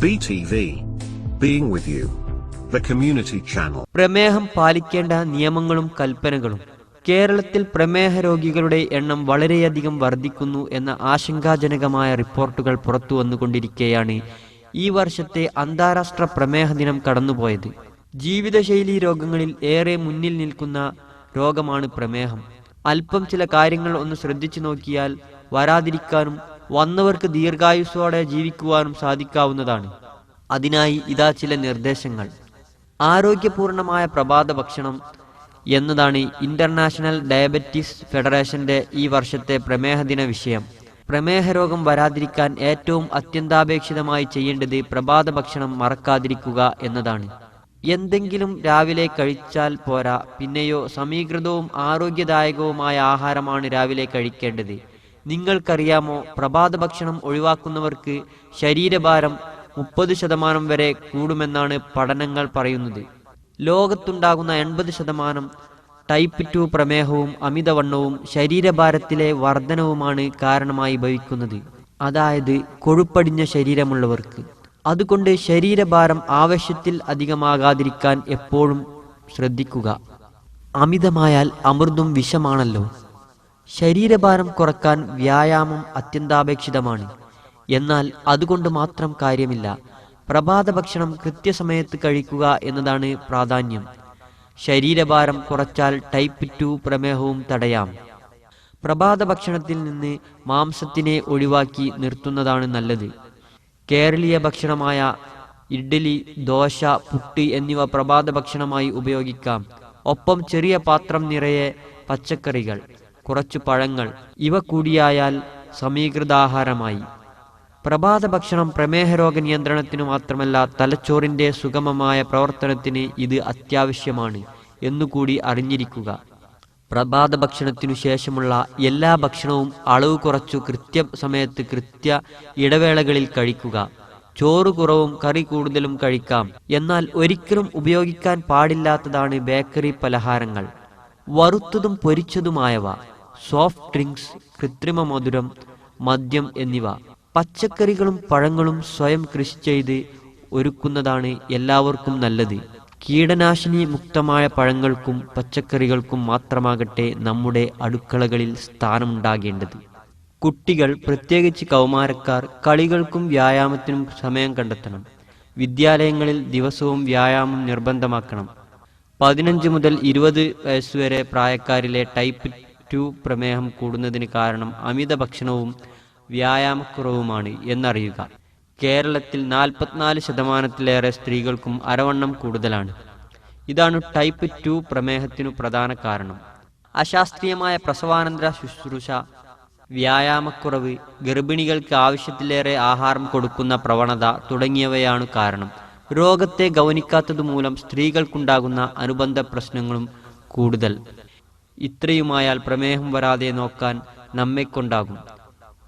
BTV. Being with you. The community channel. പ്രമേഹം പാലിക്കേണ്ട നിയമങ്ങളും കൽപ്പനകളും കേരളത്തിൽ പ്രമേഹ രോഗികളുടെ എണ്ണം വളരെയധികം വർദ്ധിക്കുന്നു എന്ന ആശങ്കാജനകമായ റിപ്പോർട്ടുകൾ പുറത്തു വന്നുകൊണ്ടിരിക്കെയാണ് ഈ വർഷത്തെ അന്താരാഷ്ട്ര പ്രമേഹ ദിനം കടന്നുപോയത് ജീവിതശൈലി രോഗങ്ങളിൽ ഏറെ മുന്നിൽ നിൽക്കുന്ന രോഗമാണ് പ്രമേഹം അല്പം ചില കാര്യങ്ങൾ ഒന്ന് ശ്രദ്ധിച്ചു നോക്കിയാൽ വരാതിരിക്കാനും വന്നവർക്ക് ദീർഘായുസ്സോടെ ജീവിക്കുവാനും സാധിക്കാവുന്നതാണ്. അതിനായി ഇതാ ചില നിർദ്ദേശങ്ങൾ. ആരോഗ്യപൂർണമായ പ്രഭാത ഭക്ഷണം എന്നതാണ് ഇന്റർനാഷണൽ ഡയബറ്റീസ് ഫെഡറേഷന്റെ ഈ വർഷത്തെ പ്രമേഹ ദിന വിഷയം. പ്രമേഹ രോഗം വരാതിരിക്കാൻ ഏറ്റവും അത്യന്താപേക്ഷിതമായി ചെയ്യേണ്ടത് പ്രഭാത ഭക്ഷണം മറക്കാതിരിക്കുക എന്നതാണ്. എന്തെങ്കിലും രാവിലെ കഴിച്ചാൽ പോരാ പിന്നെയോ സമീകൃതവും ആരോഗ്യദായകവുമായ ആഹാരമാണ് രാവിലെ കഴിക്കേണ്ടത്. നിങ്ങൾക്കറിയാമോ പ്രഭാത ഭക്ഷണം ഒഴിവാക്കുന്നവർക്ക് ശരീരഭാരം മുപ്പത് ശതമാനം വരെ കൂടുമെന്നാണ് പഠനങ്ങൾ പറയുന്നത്. ലോകത്തുണ്ടാകുന്ന എൺപത് ശതമാനം ടൈപ്പ് ടു പ്രമേഹവും അമിതവണ്ണവും ശരീരഭാരത്തിലെ വർധനവുമാണ് കാരണമായി ഭവിക്കുന്നത്. അതായത് കൊഴുപ്പടിഞ്ഞ ശരീരമുള്ളവർക്ക്. അതുകൊണ്ട് ശരീരഭാരം ആവശ്യത്തിൽ അധികമാകാതിരിക്കാൻ എപ്പോഴും ശ്രദ്ധിക്കുക. അമിതമായാൽ അമൃതും വിഷമാണല്ലോ. ശരീരഭാരം കുറയ്ക്കാൻ വ്യായാമം അത്യന്താപേക്ഷിതമാണ്. എന്നാൽ അതുകൊണ്ട് മാത്രം കാര്യമില്ല. പ്രഭാത ഭക്ഷണം കൃത്യസമയത്ത് കഴിക്കുക എന്നതാണ് പ്രാധാന്യം. ശരീരഭാരം കുറച്ചാൽ ടൈപ്പ് ടു പ്രമേഹവും തടയാം. പ്രഭാത ഭക്ഷണത്തിൽ നിന്ന് മാംസത്തിനെ ഒഴിവാക്കി നിർത്തുന്നതാണ് നല്ലത്. കേരളീയ ഭക്ഷണമായ ഇഡ്ഡലി ദോശ പുട്ട് എന്നിവ പ്രഭാത ഭക്ഷണമായി ഉപയോഗിക്കാം. ഒപ്പം ചെറിയ പാത്രം നിറയെ പച്ചക്കറികൾ. കുറച്ചു പഴങ്ങൾ. ഇവ കൂടിയായാൽ സമീകൃതാഹാരമായി. പ്രഭാത ഭക്ഷണം പ്രമേഹ രോഗ നിയന്ത്രണത്തിനു മാത്രമല്ല തലച്ചോറിന്റെ സുഗമമായ പ്രവർത്തനത്തിന് ഇത് അത്യാവശ്യമാണ് എന്നുകൂടി അറിഞ്ഞിരിക്കുക. പ്രഭാത ഭക്ഷണത്തിനു ശേഷമുള്ള എല്ലാ ഭക്ഷണവും അളവ് കുറച്ചു കൃത്യ സമയത്ത് കൃത്യ ഇടവേളകളിൽ കഴിക്കുക. ചോറ് കുറവും കറി കൂടുതലും കഴിക്കാം. എന്നാൽ ഒരിക്കലും ഉപയോഗിക്കാൻ പാടില്ലാത്തതാണ് ബേക്കറി പലഹാരങ്ങൾ. വറുത്തതും പൊരിച്ചതുമായവ. സോഫ്റ്റ് ഡ്രിങ്ക്സ് കൃത്രിമ മധുരം മദ്യം എന്നിവ പച്ചക്കറികളും പഴങ്ങളും സ്വയം കൃഷി ചെയ്ത് ഒരുക്കുന്നതാണ് എല്ലാവർക്കും നല്ലത്. കീടനാശിനി മുക്തമായ പഴങ്ങൾക്കും പച്ചക്കറികൾക്കും മാത്രമാകട്ടെ നമ്മുടെ അടുക്കളകളിൽ സ്ഥാനമുണ്ടാകേണ്ടത്. കുട്ടികൾ പ്രത്യേകിച്ച് കൗമാരക്കാർ കളികൾക്കും വ്യായാമത്തിനും സമയം കണ്ടെത്തണം. വിദ്യാലയങ്ങളിൽ ദിവസവും വ്യായാമം നിർബന്ധമാക്കണം. പതിനഞ്ച് മുതൽ ഇരുപത് വയസ്സുവരെ പ്രായക്കാരിലെ ടൈപ്പ് ടു പ്രമേഹം കൂടുന്നതിന് കാരണം അമിത ഭക്ഷണവും വ്യായാമക്കുറവുമാണ് എന്നറിയുക. കേരളത്തിൽ നാൽപ്പത്തിനാല് ശതമാനത്തിലേറെ സ്ത്രീകൾക്കും അരവണ്ണം കൂടുതലാണ്. ഇതാണ് ടൈപ്പ് ടു പ്രമേഹത്തിനു പ്രധാന കാരണം. അശാസ്ത്രീയമായ പ്രസവാനന്തര ശുശ്രൂഷ വ്യായാമക്കുറവ് ഗർഭിണികൾക്ക് ആവശ്യത്തിലേറെ ആഹാരം കൊടുക്കുന്ന പ്രവണത തുടങ്ങിയവയാണ് കാരണം. രോഗത്തെ ഗൗനിക്കാത്തതുമൂലം സ്ത്രീകൾക്കുണ്ടാകുന്ന അനുബന്ധ പ്രശ്നങ്ങളും കൂടുതൽ. ഇത്രയുമായാൽ പ്രമേഹം വരാതെ നോക്കാൻ നമ്മെക്കൊണ്ടാകും.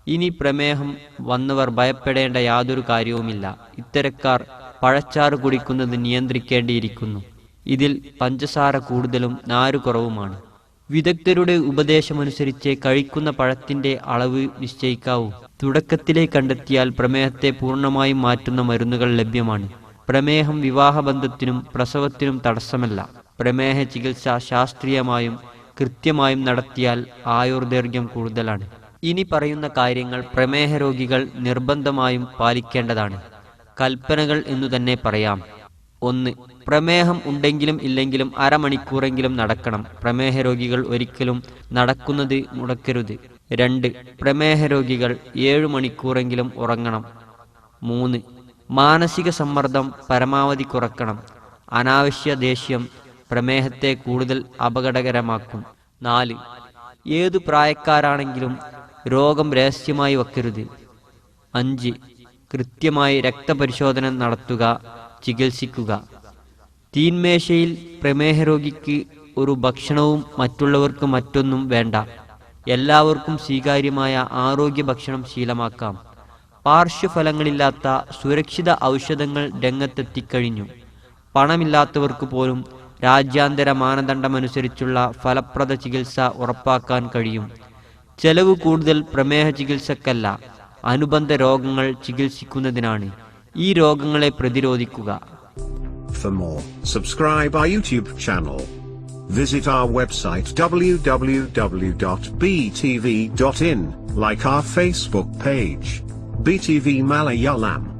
ഇനി പ്രമേഹം വന്നവർ ഭയപ്പെടേണ്ട യാതൊരു കാര്യവുമില്ല. ഇത്തരക്കാർ പഴച്ചാറ് കുടിക്കുന്നത് നിയന്ത്രിക്കേണ്ടിയിരിക്കുന്നു. ഇതിൽ പഞ്ചസാര കൂടുതലും നാരു കുറവുമാണ് വിദഗ്ധരുടെ ഉപദേശമനുസരിച്ച് കഴിക്കുന്ന പഴത്തിന്റെ അളവ് നിശ്ചയിക്കാവൂ. തുടക്കത്തിലെ കണ്ടെത്തിയാൽ പ്രമേഹത്തെ പൂർണമായും മാറ്റുന്ന മരുന്നുകൾ ലഭ്യമാണ്. പ്രമേഹം വിവാഹബന്ധത്തിനും പ്രസവത്തിനും തടസ്സമല്ല. പ്രമേഹ ചികിത്സ ശാസ്ത്രീയമായും കൃത്യമായും നടത്തിയാൽ ആയുർദൈർഘ്യം കൂടുതലാണ്. ഇനി പറയുന്ന കാര്യങ്ങൾ പ്രമേഹ രോഗികൾ നിർബന്ധമായും പാലിക്കേണ്ടതാണ്. കൽപ്പനകൾ എന്നു തന്നെ പറയാം. ഒന്ന് പ്രമേഹം ഉണ്ടെങ്കിലും ഇല്ലെങ്കിലും അരമണിക്കൂറെങ്കിലും നടക്കണം. പ്രമേഹ രോഗികൾ ഒരിക്കലും നടക്കുന്നത് മുടക്കരുത്. രണ്ട് പ്രമേഹ രോഗികൾ ഏഴു മണിക്കൂറെങ്കിലും ഉറങ്ങണം. മൂന്ന് മാനസിക സമ്മർദ്ദം പരമാവധി കുറക്കണം. അനാവശ്യ ദേഷ്യം പ്രമേഹത്തെ കൂടുതൽ അപകടകരമാക്കും. നാല് ഏതു പ്രായക്കാരാണെങ്കിലും രോഗം രഹസ്യമായി വയ്ക്കരുത് അഞ്ച് കൃത്യമായി രക്തപരിശോധന നടത്തുക ചികിത്സിക്കുക. തീന്മേശയിൽ പ്രമേഹ രോഗിക്ക് ഒരു ഭക്ഷണവും മറ്റുള്ളവർക്ക് മറ്റൊന്നും വേണ്ട. എല്ലാവർക്കും സ്വീകാര്യമായ ആരോഗ്യ ഭക്ഷണം ശീലമാക്കാം. പാർശ്വഫലങ്ങളില്ലാത്ത സുരക്ഷിത ഔഷധങ്ങൾ രംഗത്തെത്തിക്കഴിഞ്ഞു. പണമില്ലാത്തവർക്ക് പോലും രാജ്യാന്തര മാനദണ്ഡമനുസരിച്ചുള്ള ഫലപ്രദ ചികിത്സ ഉറപ്പാക്കാൻ കഴിയും ചെലവ് കൂടുതൽ പ്രമേഹ ചികിത്സക്കല്ല അനുബന്ധ രോഗങ്ങൾ ചികിത്സിക്കുന്നതിനാണ് ഈ രോഗങ്ങളെ പ്രതിരോധിക്കുക For more, subscribe our YouTube channel. Visit our website www.btv.in, like our Facebook page. BTV Malayalam.